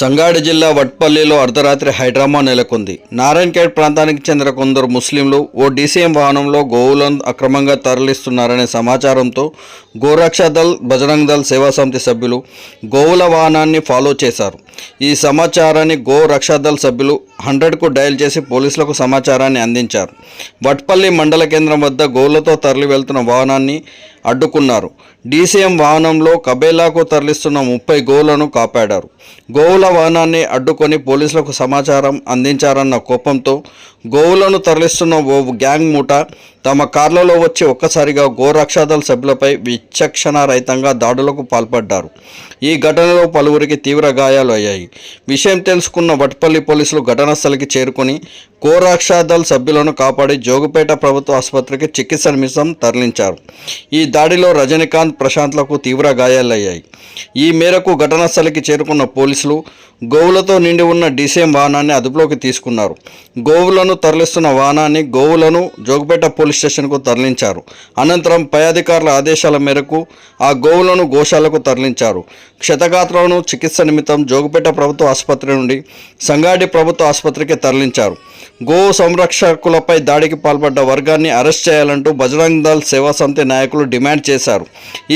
సంగారెడ్డి జిల్లా వట్పల్లిలో అర్ధరాత్రి హైడ్రామా నెలకొంది. నారాయణఖేడ్ ప్రాంతానికి చెందిన కొందరు ముస్లింలు ఓ డీసీఎం వాహనంలో గోవులను అక్రమంగా తరలిస్తున్నారనే సమాచారంతో గోరక్షా దళ్ బజరంగ్ దళ్ సేవా సమితి సభ్యులు గోవుల వాహనాన్ని ఫాలో చేశారు. ఈ సమాచారాన్ని గో రక్షా దళ్ సభ్యులు హండ్రెడ్కు డయల్ చేసి పోలీసులకు సమాచారాన్ని అందించారు. వట్పల్లి మండల కేంద్రం వద్ద గోవులతో తరలి వెళ్తున్న వాహనాన్ని అడ్డుకున్నారు. డీసీఎం వాహనంలో కబేలాకు తరలిస్తున్న ముప్పై గోవులను కాపాడారు. గోవుల వాహనాన్ని అడ్డుకొని పోలీసులకు సమాచారం అందించారన్న కోపంతో గోవులను తరలిస్తున్న ఓ గ్యాంగ్ మూట తమ కార్లలో వచ్చి ఒక్కసారిగా గోరక్షాదళ సభ్యులపై విచక్షణారహితంగా దాడులకు పాల్పడ్డారు. ఈ ఘటనలో పలువురికి తీవ్ర గాయాలు అయ్యాయి. విషయం తెలుసుకున్న వట్పల్లి పోలీసులు ఘటనా స్థలికి చేరుకుని గోరక్షాదళ సభ్యులను కాపాడి జోగుపేట ప్రభుత్వ ఆసుపత్రికి చికిత్స నిమిషం తరలించారు. ఈ దాడిలో రజనీకాంత్ ప్రశాంత్లకు తీవ్ర గాయాలయ్యాయి. ఈ మేరకు ఘటనా స్థలికి చేరుకున్న పోలీసులు గోవులతో నిండి ఉన్న డీసీఎం వాహనాన్ని అదుపులోకి తీసుకున్నారు. గోవులను తరలిస్తున్న వాహనాన్ని గోవులను జోగుపేట పోలీసు స్టేషన్కు తరలించారు. అనంతరం పై అధికారుల ఆదేశాల మేరకు ఆ గోవులను గోశాలకు తరలించారు. క్షతగాత్రులను చికిత్స నిమిత్తం జోగుపేట ప్రభుత్వ ఆసుపత్రి నుండి సంగాడి ప్రభుత్వ ఆసుపత్రికి తరలించారు. గో సంరక్షకులపై దాడికి పాల్పడ్డ వర్గాన్ని అరెస్ట్ చేయాలంటూ బజరంగ్ దళ్ సేవా సమితి నాయకులు డిమాండ్ చేశారు.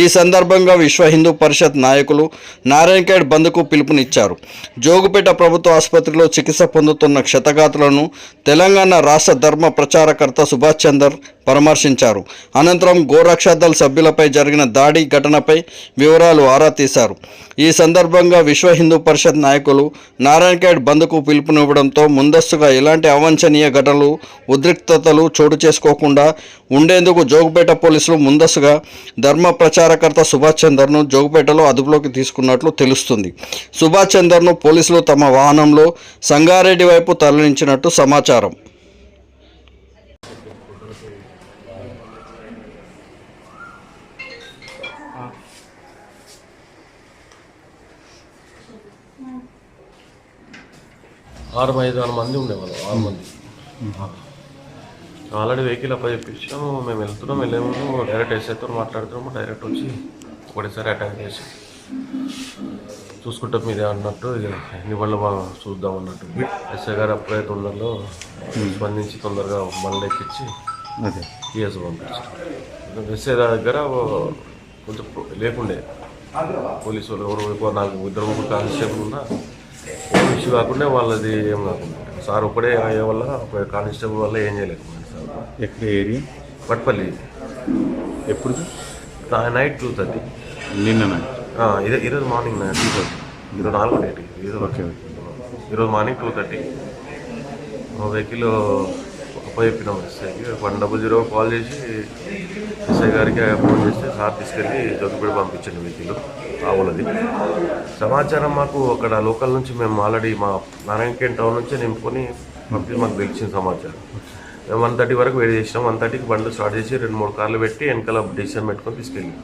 ఈ సందర్భంగా విశ్వ హిందూ పరిషత్ నాయకులు నారాయణఖేడ్ బంద్కు పిలుపునిచ్చారు. జోగుపేట ప్రభుత్వ ఆసుపత్రిలో చికిత్స పొందుతున్న క్షతగాతులను తెలంగాణ రాష్ట్ర ధర్మ ప్రచారకర్త సుభాష్ చందర్ పరామర్శించారు. అనంతరం గోరక్షాదళ్ సభ్యులపై జరిగిన దాడి ఘటనపై వివరాలు ఆరా తీశారు. ఈ సందర్భంగా విశ్వ హిందూ పరిషత్ నాయకులు నారాయణఖేడ్ బంద్కు పిలుపునివ్వడంతో ముందస్తుగా ఎలాంటి అవాంఛనీయ ఘటనలు ఉద్రిక్తతలు చోటు చేసుకోకుండా ఉండేందుకు జోగుపేట పోలీసులు ముందస్తుగా ధర్మ ప్రచారకర్త సుభాష్ చందర్ను జోగుపేటలో అదుపులోకి తీసుకున్నట్లు తెలుస్తుంది. సుభాష్ చందర్ను పోలీసులు తమ వాహనంలో సంగారెడ్డి వైపు తరలించినట్టు సమాచారం. ఆరు ఐదు ఆరు మంది ఉండేవాళ్ళం ఆరు మంది. ఆల్రెడీ వెహికల్ అప్ప చెప్పించాము మేము వెళ్తున్నాం వెళ్ళేము డైరెక్ట్ ఎస్ఐతో మాట్లాడుతున్నాము డైరెక్ట్ వచ్చి ఒకటేసారి అటాక్ చేసి చూసుకుంటాం మీదే అన్నట్టు ఇక ఎన్ని బాగా చూద్దాం అన్నట్టు. ఎస్ఐ గారు అప్పుడే తొందరలో స్పందించి తొందరగా బండ్లు ఎక్కించి టీఎస్ పంపించారు. ఎస్ఐ దగ్గర కొంచెం లేకుండే. పోలీసు వాళ్ళు ఎవరు నాకు ఇద్దరు ముగ్గురు కానిస్టేబుల్ ఉన్నా ఇష్యూ కాకుండా వాళ్ళది ఏం కాకుండా. సార్ ఒకడే అయ్యే వల్ల కానిస్టేబుల్ వల్ల ఏం చేయలేకపోయింది సార్. ఎక్కడ ఏరియా? పట్పల్లి ఎప్పుడు? Night two thirty. నిన్న ఇదే ఈరోజు మార్నింగ్ టూ థర్టీ. ఈరోజు నాలుగు డేట్ ఈరోజు ఓకే ఈరోజు మార్నింగ్ టూ థర్టీ. వెహికల్ అప్ప చెప్పినాం ఎస్ఐకి వన్ డబుల్ జీరో కాల్ చేసి ఎస్ఐ గారికి ఫోన్ చేస్తే సార్ తీసుకెళ్ళి జోగిపేట పంపించండి వెహికల్ ఆవులది సమాచారం మాకు అక్కడ లోకల్ నుంచి మేము ఆల్రెడీ మా నారాయణఖేడ్ టౌన్ నుంచి నింపుకొని పంపి మాకు తెలిసిన సమాచారం. మేము వన్ థర్టీ వరకు వెయిట్ చేసినాం. వన్ థర్టీకి బండ్లు స్టార్ట్ చేసి రెండు మూడు కార్లు పెట్టి వెనకాల డిసిషన్ పెట్టుకొని తీసుకెళ్ళాం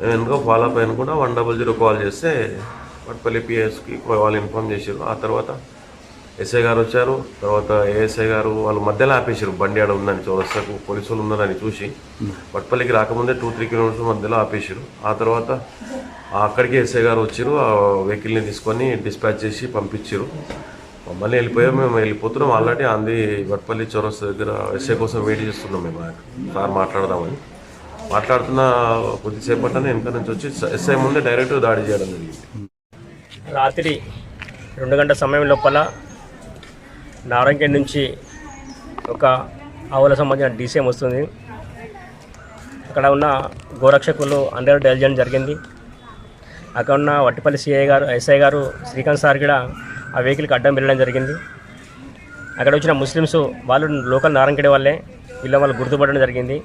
మేము వెనుక ఫాలో అప్ అయిన కూడా వన్ డబల్ జీరో కాల్ చేస్తే వాటిపల్లి పిఎస్కి వాళ్ళు ఇన్ఫామ్ చేసారు ఆ తర్వాత ఎస్ఐ గారు వచ్చారు. తర్వాత ఏఎస్ఐ గారు వాళ్ళు మధ్యలో ఆపేశారు. బండి ఆడ ఉందని చౌరస్తాకు పోలీసు వాళ్ళు ఉన్నారని చూసి వట్పల్లికి రాకముందే టూ త్రీ కిలోమీటర్స్ మధ్యలో ఆపేశారు. ఆ తర్వాత అక్కడికి ఎస్ఐ గారు వచ్చారు. ఆ వెహికల్ని తీసుకొని డిస్పాచ్ చేసి పంపించారు. మమ్మల్ని వెళ్ళిపోయాం. మేము వెళ్ళిపోతున్నాం. ఆల్రెడీ అంది వట్పల్లి చౌరస్తా దగ్గర ఎస్ఐ కోసం వెయిట్ చేస్తున్నాం మేము. సార్ మాట్లాడదామని. మాట్లాడుతున్న కొద్దిసేపట్లోనే వెనక నుంచి వచ్చి ఎస్ఐ ముందే డైరెక్ట్ దాడి చేయడం జరిగింది. రాత్రి రెండు గంటల సమయం లోపల నారంగేడ్ నుంచి ఒక ఆవుల సంబంధించిన డీసీఎం వస్తుంది. అక్కడ ఉన్న గోరక్షకులు అందరూ డైల్ చేయడం జరిగింది. అక్కడ ఉన్న వట్టిపల్లి సిఐ గారు ఎస్ఐ గారు శ్రీకాంత్ సార్ కూడా ఆ వెహికల్కి అడ్డం వెళ్ళడం జరిగింది. అక్కడ వచ్చిన ముస్లిమ్స్ వాళ్ళు లోకల్ నారంగేడ్ వాళ్ళే వీళ్ళ వాళ్ళు గుర్తుపడడం జరిగింది.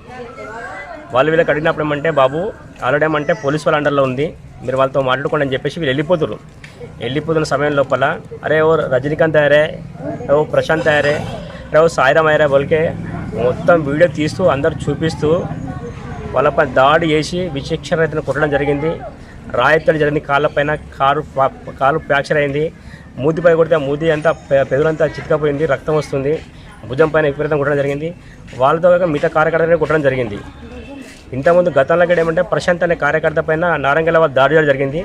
వాళ్ళు వీళ్ళకి అడిగినప్పుడు ఏమంటే బాబు ఆల్రెడీ ఏమంటే పోలీస్ వాళ్ళ అండర్లో ఉంది. మీరు వాళ్ళతో మాట్లాడుకోండి అని చెప్పేసి వీళ్ళు వెళ్ళిపోతున్నారు వెళ్ళిపోతున్న సమయం లోపల అరే ఓ రజనీకాంత్ అయ్యారే ఓ ప్రశాంత్ అయ్యారే అరే ఓ సాయిరామ్ అయ్యారే వాళ్ళకే మొత్తం వీడియో తీస్తూ అందరు చూపిస్తూ వాళ్ళపై దాడి చేసి విచక్షణ రైతులను కొట్టడం జరిగింది. రాయత్తడి జరిగింది కాళ్ళపైన కారు కాలు ఫ్రాక్చర్ అయింది. మూతిపై కొడితే మూతి అంతా పె- పెదవులంతా చితకపోయింది రక్తం వస్తుంది. భుజం పైన విపరీతం కొట్టడం జరిగింది. వాళ్ళతో కాక మిగతా కార్యకర్తలు కొట్టడం జరిగింది. ఇంతకుముందు గతంలో కూడా ఏమంటే ప్రశాంత్ అనే కార్యకర్త పైన నారంగల వాళ్ళ దాడి చేయడం జరిగింది.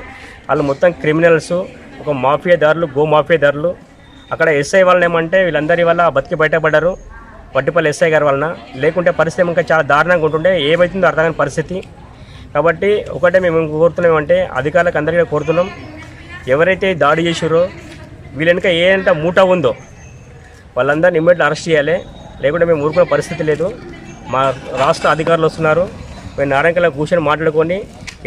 వాళ్ళు మొత్తం క్రిమినల్స్ ఒక మాఫియాదారులు గో మాఫియాదారులు. అక్కడ ఎస్ఐ వాళ్ళని ఏమంటే వీళ్ళందరి వల్ల బతికి బయటపడ్డారు. వడ్డిపల్లి ఎస్ఐ గారి వలన. లేకుంటే పరిస్థితి ఇంకా చాలా దారుణంగా ఉంటుండే. ఏమవుతుందో అర్థం కాని పరిస్థితి. కాబట్టి ఒకటే మేము కోరుతున్నాం అంటే అధికారులకు అందరికీ కోరుతున్నాం. ఎవరైతే దాడి చేసారో వీళ్ళెనక ఏంట మూట ఉందో వాళ్ళందరినీ ఇమ్మీడియట్ అరెస్ట్ చేయాలి. లేకుంటే మేము ఊరుకునే పరిస్థితి లేదు. మా రాష్ట్ర అధికారులు వస్తున్నారు. మేము నారాయణకల్లా కూర్చొని మాట్లాడుకొని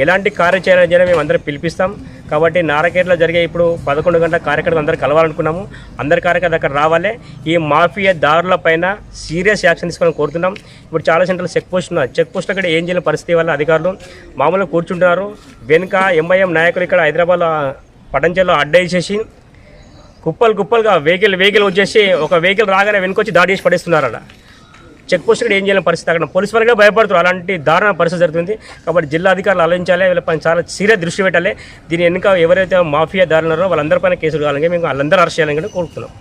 ఎలాంటి కార్యాచరణ చేయడం మేము అందరం పిలిపిస్తాం. కాబట్టి నారాయణలో జరిగే ఇప్పుడు పదకొండు గంటల కార్యకర్తలు అందరూ కలవాలనుకున్నాము. అందరి కార్యకర్తలు అక్కడ రావాలి. ఈ మాఫియా దారుల పైన సీరియస్ యాక్షన్ తీసుకోవాలని కోరుతున్నాం. ఇప్పుడు చాలా సెంటర్లు చెక్ పోస్ట్ ఉన్నారు చెక్ పోస్ట్ అక్కడ ఏం చేయలేని పరిస్థితి వల్ల అధికారులు మామూలుగా కూర్చుంటున్నారు. వెనుక ఎంఐఎం నాయకులు ఇక్కడ హైదరాబాద్లో పటంచెల్లో అడ్డేసేసి కుప్పలు కుప్పలుగా వెహికల్ వెహికల్ వచ్చేసి ఒక వెహికల్ రాగానే వెనుకొచ్చి దాడి చేసి పడేస్తున్నారు అక్కడ చెక్ పోస్ట్ కూడా ఏం చేయలేని పరిస్థితి. అక్కడ పోలీసు వాళ్ళకే భయపడుతున్నారు. అలాంటి దారుణ పరిస్థితి జరుగుతుంది. కాబట్టి జిల్లా అధికారులు ఆలోచించాలి. వీళ్ళపై చాలా సీరియస్ దృష్టి పెట్టాలి. దీని వెనుక ఎవరైతే మాఫియా దారులున్నారో వాళ్ళందరిపైన కేసులు కావాలని మేము వాళ్ళందరూ అరెస్ట్ చేయాలని కూడా కోరుతున్నాం